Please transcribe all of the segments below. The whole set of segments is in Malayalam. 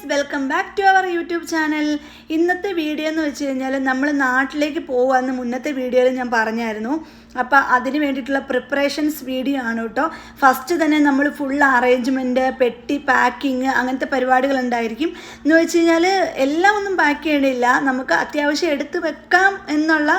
Guys welcome back to our YouTube channel. ഇന്നത്തെ വീഡിയോ എന്ന് വെച്ച് കഴിഞ്ഞാൽ നമ്മൾ നാട്ടിലേക്ക് പോകാമെന്ന് മുന്നത്തെ വീഡിയോയിൽ ഞാൻ പറഞ്ഞായിരുന്നു. അപ്പോൾ അതിന് വേണ്ടിയിട്ടുള്ള പ്രിപ്പറേഷൻസ് വീഡിയോ ആണ് കേട്ടോ. ഫസ്റ്റ് തന്നെ നമ്മൾ ഫുൾ അറേഞ്ച്മെന്റ് പെട്ടി പാക്കിങ് അങ്ങനത്തെ പരിപാടികൾ ഉണ്ടായിരിക്കും. എന്ന് വെച്ച് കഴിഞ്ഞാൽ എല്ലാം ഒന്നും പാക്ക് ചെയ്യണില്ല നമുക്ക് അത്യാവശ്യം എടുത്ത് വെക്കാം എന്നുള്ള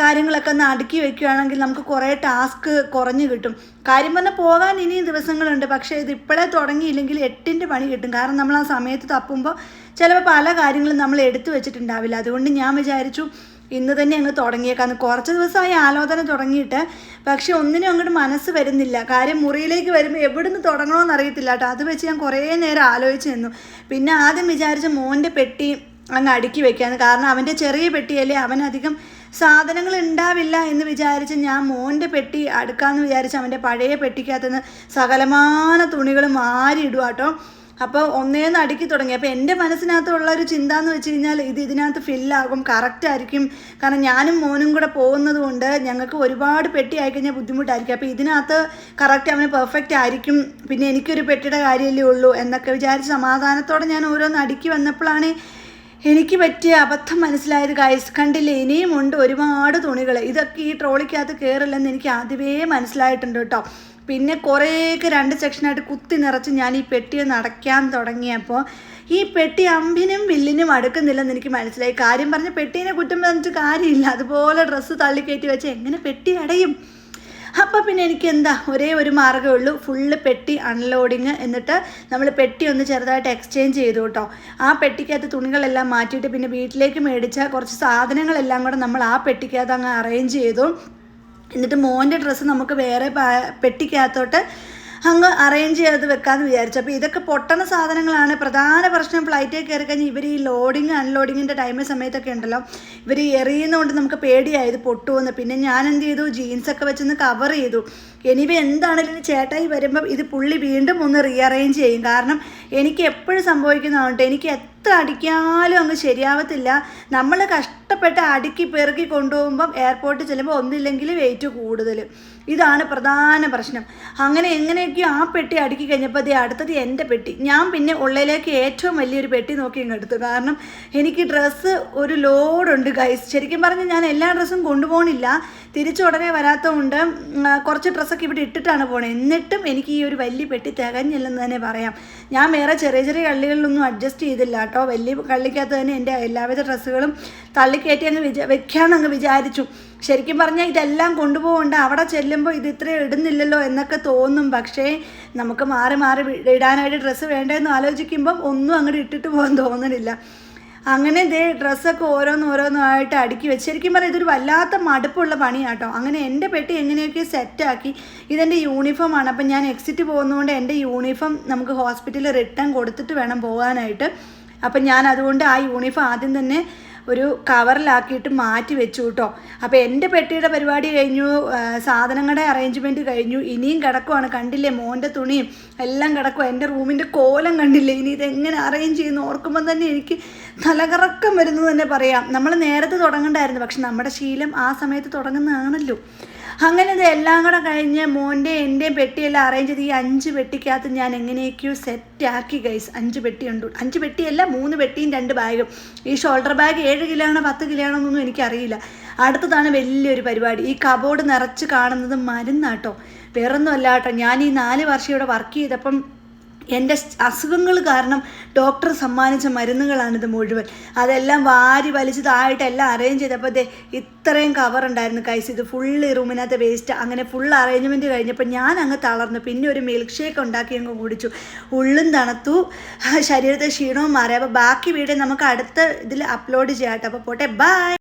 കാര്യങ്ങളൊക്കെ ഒന്ന് അടുക്കി വെക്കുകയാണെങ്കിൽ നമുക്ക് കുറേ ടാസ്ക് കുറഞ്ഞു കിട്ടും. കാര്യം പറഞ്ഞാൽ പോകാൻ ഇനിയും ദിവസങ്ങളുണ്ട്. പക്ഷേ ഇത് ഇപ്പോഴേ തുടങ്ങിയില്ലെങ്കിൽ എട്ടിന്റെ പണി കിട്ടും. കാരണം നമ്മൾ ആ സമയത്ത് തപ്പുമ്പോൾ ചിലപ്പോൾ പല കാര്യങ്ങളും നമ്മൾ എടുത്തു വെച്ചിട്ടുണ്ടാവില്ല. അതുകൊണ്ട് ഞാൻ വിചാരിച്ചു ഇന്ന് തന്നെ അങ്ങ് തുടങ്ങിയേക്കാന്ന് കുറച്ച് ദിവസമായി ആലോചന തുടങ്ങിയിട്ട് പക്ഷെ ഒന്നിനും അങ്ങോട്ട് മനസ്സ് വരുന്നില്ല. കാര്യം മുറിയിലേക്ക് വരുമ്പോൾ എവിടുന്ന് തുടങ്ങണമെന്ന് അറിയത്തില്ല കേട്ടോ. അത് വെച്ച് ഞാൻ കുറേ നേരം ആലോചിച്ച് നിന്നു. പിന്നെ ആദ്യം വിചാരിച്ച മോന്റെ പെട്ടി അങ്ങ് അടുക്കി വെക്കാന്ന്. കാരണം അവന്റെ ചെറിയ പെട്ടിയല്ലേ അവനധികം സാധനങ്ങൾ ഉണ്ടാവില്ല എന്ന് വിചാരിച്ച് ഞാൻ മോന്റെ പെട്ടി അടുക്കാമെന്ന് വിചാരിച്ച് അവന്റെ പഴയ പെട്ടിക്കകത്തുനിന്ന് സകലമാന തുണികൾ ഇടുക കേട്ടോ അപ്പോൾ ഒന്നേന്ന് അടുക്കി തുടങ്ങി. അപ്പോൾ എന്റെ മനസ്സിനകത്തുള്ള ഒരു ചിന്ത എന്ന് വെച്ച് കഴിഞ്ഞാൽ ഇത് ഇതിനകത്ത് ഫില്ലാകും കറക്റ്റ് ആയിരിക്കും. കാരണം ഞാനും മോനും കൂടെ പോകുന്നത് കൊണ്ട് ഞങ്ങൾക്ക് ഒരുപാട് പെട്ടി ആയിക്കഴിഞ്ഞാൽ ബുദ്ധിമുട്ടായിരിക്കും. അപ്പോൾ ഇതിനകത്ത് കറക്റ്റ് അവന് പെർഫെക്റ്റ് ആയിരിക്കും. പിന്നെ എനിക്കൊരു പെട്ടിയുടെ കാര്യമല്ലേ ഉള്ളൂ എന്നൊക്കെ വിചാരിച്ച് സമാധാനത്തോടെ ഞാൻ ഓരോന്ന് അടുക്കി വന്നപ്പോഴാണ് എനിക്ക് പറ്റിയ അബദ്ധം മനസ്സിലായത് ഗൈസ് കണ്ടില്ലേ? ഇനിയും ഉണ്ട് ഒരുപാട് തുണികൾ. ഇതൊക്കെ ഈ ട്രോളിക്കകത്ത് കയറില്ലെന്ന് എനിക്ക് ആദ്യമേ മനസ്സിലായിട്ടുണ്ട് കേട്ടോ. പിന്നെ കുറേയൊക്കെ രണ്ട് സെക്ഷനായിട്ട് കുത്തി നിറച്ച് ഞാൻ ഈ പെട്ടിയെ നടക്കാൻ തുടങ്ങിയപ്പോൾ ഈ പെട്ടി അമ്പിനും വില്ലിനും അടുക്കുന്നില്ലെന്ന് എനിക്ക് മനസ്സിലായി. കാര്യം പറഞ്ഞ പെട്ടീനെ കുറ്റം പറഞ്ഞിട്ട് കാര്യമില്ല. അതുപോലെ ഡ്രസ്സ് തള്ളിക്കയറ്റി വെച്ച് എങ്ങനെ പെട്ടി അടയും? അപ്പോൾ പിന്നെ എനിക്ക് എന്താ ഒരേ ഒരു മാർഗമേ ഉള്ളൂ. ഫുള്ള് പെട്ടി അൺലോഡിങ് എന്നിട്ട് നമ്മൾ പെട്ടി ഒന്ന് ചെറുതായിട്ട് എക്സ്ചേഞ്ച് ചെയ്തു കേട്ടോ. ആ പെട്ടിക്കകത്ത് തുണികളെല്ലാം മാറ്റിയിട്ട് പിന്നെ വീട്ടിലേക്ക് മേടിച്ച കുറച്ച് സാധനങ്ങളെല്ലാം കൂടെ നമ്മൾ ആ പെട്ടിക്കകത്ത് അങ്ങ് അറേഞ്ച് ചെയ്തു. എന്നിട്ട് മോന്റെ ഡ്രസ്സ് നമുക്ക് വേറെ പെട്ടിക്കകത്തോട്ട് അങ്ങ് അറേഞ്ച് ചെയ്ത് വെക്കാമെന്ന് വിചാരിച്ചു. അപ്പോൾ ഇതൊക്കെ പൊട്ടണ സാധനങ്ങളാണ്. പ്രധാന പ്രശ്നം ഫ്ലൈറ്റിൽ കയറി കഴിഞ്ഞാൽ ഇവർ ഈ ലോഡിങ് അൺലോഡിങ്ങിന്റെ ടൈം സമയത്തൊക്കെ ഉണ്ടല്ലോ. ഇവർ എറിയുന്നതുകൊണ്ട് നമുക്ക് പേടിയായത് പൊട്ടുമെന്ന് പിന്നെ ഞാൻ എന്ത് ചെയ്തു? ജീൻസൊക്കെ വെച്ചൊന്ന് കവർ ചെയ്തു. എനിവ എന്താണെങ്കിലും ചേട്ടായി വരുമ്പം ഇത് പുള്ളി വീണ്ടും ഒന്ന് റീഅറേഞ്ച് ചെയ്യും. കാരണം എനിക്ക് എപ്പോഴും സംഭവിക്കുന്നതുകൊണ്ട് എനിക്ക് എത്ര അടിക്കാലും അങ്ങ് ശരിയാവത്തില്ല. നമ്മൾ കഷ്ടപ്പെട്ട് അടുക്കി പെറുക്കി കൊണ്ടുപോകുമ്പം എയർപോർട്ടിൽ ചെല്ലുമ്പോൾ ഒന്നില്ലെങ്കിൽ വെയിറ്റ് കൂടുതൽ ഇതാണ് പ്രധാന പ്രശ്നം. അങ്ങനെ എങ്ങനെയൊക്കെയോ ആ പെട്ടി അടുക്കി കഴിഞ്ഞപ്പോൾ അതേ അടുത്തത് എന്റെ പെട്ടി. ഞാൻ പിന്നെ ഉള്ളിലേക്ക് ഏറ്റവും വലിയൊരു പെട്ടി നോക്കി ഇങ്ങ് എടുത്തു. കാരണം എനിക്ക് ഡ്രസ്സ് ഒരു ലോഡുണ്ട് ഗൈസ് ശരിക്കും പറഞ്ഞാൽ ഞാൻ എല്ലാ ഡ്രസ്സും കൊണ്ടുപോകണില്ല. തിരിച്ചുടനെ വരാത്തതുകൊണ്ട് കുറച്ച് ഡ്രസ്സൊക്കെ ഇവിടെ ഇട്ടിട്ടാണ് പോണത് എന്നിട്ടും എനിക്ക് ഈ ഒരു വലിയ പെട്ടി തികഞ്ഞില്ലെന്ന് തന്നെ പറയാം. ഞാൻ വേറെ ചെറിയ ചെറിയ കള്ളികളിലൊന്നും അഡ്ജസ്റ്റ് ചെയ്തില്ല കേട്ടോ. വലിയ കള്ളിക്കകത്ത് തന്നെ എന്റെ എല്ലാവിധ ഡ്രസ്സുകളും തള്ളിക്കയറ്റി അങ്ങ് വിചാ വെക്കാമെന്നങ്ങ് വിചാരിച്ചു. ശരിക്കും പറഞ്ഞാൽ ഇതെല്ലാം കൊണ്ടുപോകണ്ട. അവിടെ ചെല്ലുമ്പോൾ ഇത് ഇത്രയും ഇടുന്നില്ലല്ലോ എന്നൊക്കെ തോന്നും. പക്ഷേ നമുക്ക് മാറി മാറി ഇടാനായിട്ട് ഡ്രസ്സ് വേണ്ടതെന്ന് ആലോചിക്കുമ്പം ഒന്നും അങ്ങോട്ട് ഇട്ടിട്ട് പോകാൻ തോന്നുന്നില്ല അങ്ങനെ ഇതേ ഡ്രസ്സൊക്കെ ഓരോന്ന് ഓരോന്നായിട്ട് അടുക്കി വെച്ച്. ശരിക്കും പറഞ്ഞാൽ ഇതൊരു വല്ലാത്ത മടുപ്പുള്ള പണിയാട്ടോ. അങ്ങനെ എന്റെ പെട്ടി എങ്ങനെയൊക്കെ സെറ്റാക്കി. ഇതെന്റെ യൂണിഫോമാണ് അപ്പം ഞാൻ എക്സിറ്റ് പോകുന്നതുകൊണ്ട് എന്റെ യൂണിഫോം നമുക്ക് ഹോസ്പിറ്റലിൽ റിട്ടേൺ കൊടുത്തിട്ട് വേണം പോകാനായിട്ട്. അപ്പം ഞാൻ അതുകൊണ്ട് ആ യൂണിഫോം ആദ്യം തന്നെ ഒരു കവറിലാക്കിയിട്ട് മാറ്റി വെച്ചു കേട്ടോ. അപ്പോൾ എന്റെ പെട്ടിയുടെ പരിപാടി കഴിഞ്ഞു സാധനങ്ങളുടെ അറേഞ്ച്മെന്റ് കഴിഞ്ഞു. ഇനിയും കിടക്കുവാണ്. കണ്ടില്ലേ? മോന്റെ തുണിയും എല്ലാം കിടക്കും എന്റെ റൂമിന്റെ കോലം കണ്ടില്ലേ? ഇനി ഇതെങ്ങനെ അറേഞ്ച് ചെയ്യുന്നു? ഓർക്കുമ്പോൾ തന്നെ എനിക്ക് തലകറക്കം വരുന്നു തന്നെ പറയാം. നമ്മൾ നേരത്തെ തുടങ്ങണ്ടായിരുന്നു. പക്ഷെ നമ്മുടെ ശീലം ആ സമയത്ത് തുടങ്ങുന്നതാണല്ലോ. അങ്ങനെ ഇത് എല്ലാം കൂടെ കഴിഞ്ഞ് മോന്റെ എന്റെയും പെട്ടിയെല്ലാം അറേഞ്ച് ചെയ്ത് ഈ അഞ്ച് പെട്ടിക്കകത്ത് ഞാൻ എങ്ങനെയൊക്കെയോ സെറ്റാക്കി ഗൈസ് അഞ്ച് പെട്ടി ഉണ്ട് അഞ്ച് പെട്ടിയല്ല മൂന്ന് പെട്ടിയും രണ്ട് ബാഗും. ഈ ഷോൾഡർ ബാഗ് ഏഴ് കിലോ ആണോ പത്ത് കിലോ ആണോ എന്നൊന്നും എനിക്കറിയില്ല. അടുത്തതാണ് വലിയൊരു പരിപാടി. ഈ കബോർഡ് നിറച്ച് കാണുന്നത് മരുന്നാട്ടോ. വേറൊന്നുമല്ല കേട്ടോ ഞാൻ ഈ നാല് വർഷം ഇവിടെ വർക്ക് ചെയ്തപ്പം എന്റെ അസുഖങ്ങൾ കാരണം ഡോക്ടർ സമ്മാനിച്ച മരുന്നുകളാണിത് മുഴുവൻ. അതെല്ലാം വാരി വലിച്ച് താഴെയിട്ട് എല്ലാം അറേഞ്ച് ചെയ്തപ്പോൾ ദേ ഇത്രയും കവർ ഉണ്ടായിരുന്നു കൈസ്. ഇത് ഫുള്ള് റൂമിനകത്ത് വേസ്റ്റ് അങ്ങനെ ഫുൾ അറേഞ്ച്മെന്റ് കഴിഞ്ഞപ്പോൾ ഞാൻ അങ്ങ് തളർന്നു. പിന്നെ ഒരു മിൽക്ക് ഷേക്ക് ഉണ്ടാക്കി അങ്ങ് കുടിച്ചു. ഉള്ളും തണുത്തു. ശരീരത്തെ ക്ഷീണവും മാറി. അപ്പോൾ ബാക്കി വീഡിയോ നമുക്ക് അടുത്ത ഇതിൽ അപ്ലോഡ് ചെയ്യാം കേട്ടോ. അപ്പോൾ പോട്ടെ. ബൈ